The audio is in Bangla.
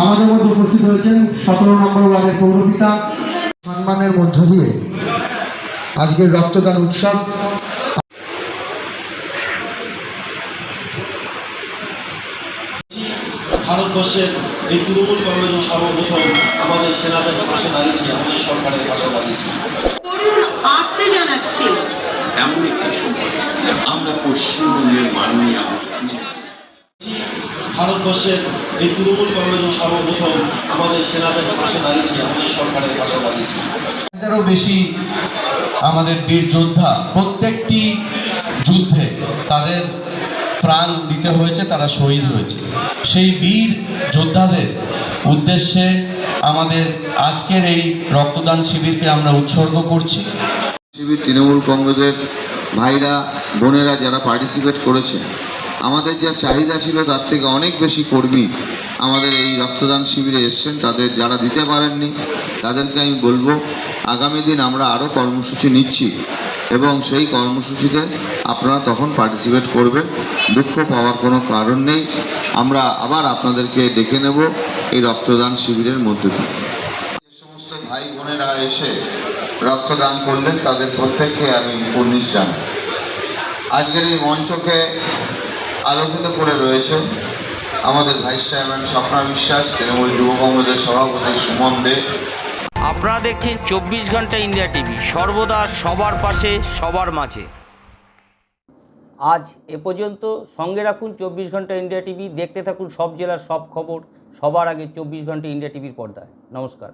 আমাদের মধ্যে উপস্থিত হয়েছেন সতেরো নম্বর ওয়ার্ডের পৌরপিতা সম্মানের মধ্য দিয়ে আজকের রক্তদান উৎসব। ভারতবর্ষের এই তৃণমূল কংগ্রেস সর্বপ্রথম আমাদের সেনাদের পাশে দাঁড়িয়েছে আমাদের সরকারের পাশে দাঁড়িয়েছে। এমন একটি সময় আমরা পশ্চিমবঙ্গের মাননীয় ভারতবর্ষের এই তৃণমূল কংগ্রেস সর্বপ্রথম আমাদের সেনাদের পাশে দাঁড়িয়েছে আমাদের সরকারের পাশে দাঁড়িয়েছে। হাজারও বেশি আমাদের বীর যোদ্ধা প্রত্যেকটি যুদ্ধে তাদের প্রাণ দিতে হয়েছে তারা শহীদ হয়েছে। সেই বীর যোদ্ধাদের উদ্দেশ্যে আমাদের আজকের এই রক্তদান শিবিরকে আমরা উৎসর্গ করছি। শিবির তৃণমূল কংগ্রেসের ভাইরা বোনেরা যারা পার্টিসিপেট করেছে আমাদের যা চাহিদা ছিল তার থেকে অনেক বেশি কর্মী আমাদের এই রক্তদান শিবিরে এসছেন। তাদের যারা দিতে পারেননি, তাদেরকে আমি বলব, আগামী দিন আমরা আরও কর্মসূচি নিচ্ছি এবং সেই কর্মসূচিতে আপনারা তখন পার্টিসিপেট করবেন। দুঃখ পাওয়ার কোনো কারণ নেই। আমরা আবার আপনাদেরকে ডেকে নেব এই রক্তদান শিবিরের মধ্যে দিয়ে। যে সমস্ত ভাই বোনেরা এসে রক্তদান করলেন, তাদের প্রত্যেককে আমি পুলিশ জানাই। আজকের এই মঞ্চকে আলোকিত করে রয়েছেন আমাদের ভাইস চেয়ারম্যান স্বপ্না বিশ্বাস তৃণমূল যুব কংগ্রেসের সভাপতি সুমন দে। আপনারা দেখছেন চব্বিশ ঘণ্টা ইন্ডিয়া টিভি সর্বদা সবার পাশে সবার মাঝে। আজ এ পর্যন্ত সঙ্গে রাখুন চব্বিশ ঘণ্টা ইন্ডিয়া টিভি দেখতে থাকুন সব জেলার সব খবর সবার আগে চব্বিশ ঘণ্টা ইন্ডিয়া টিভির পর্দায়। নমস্কার।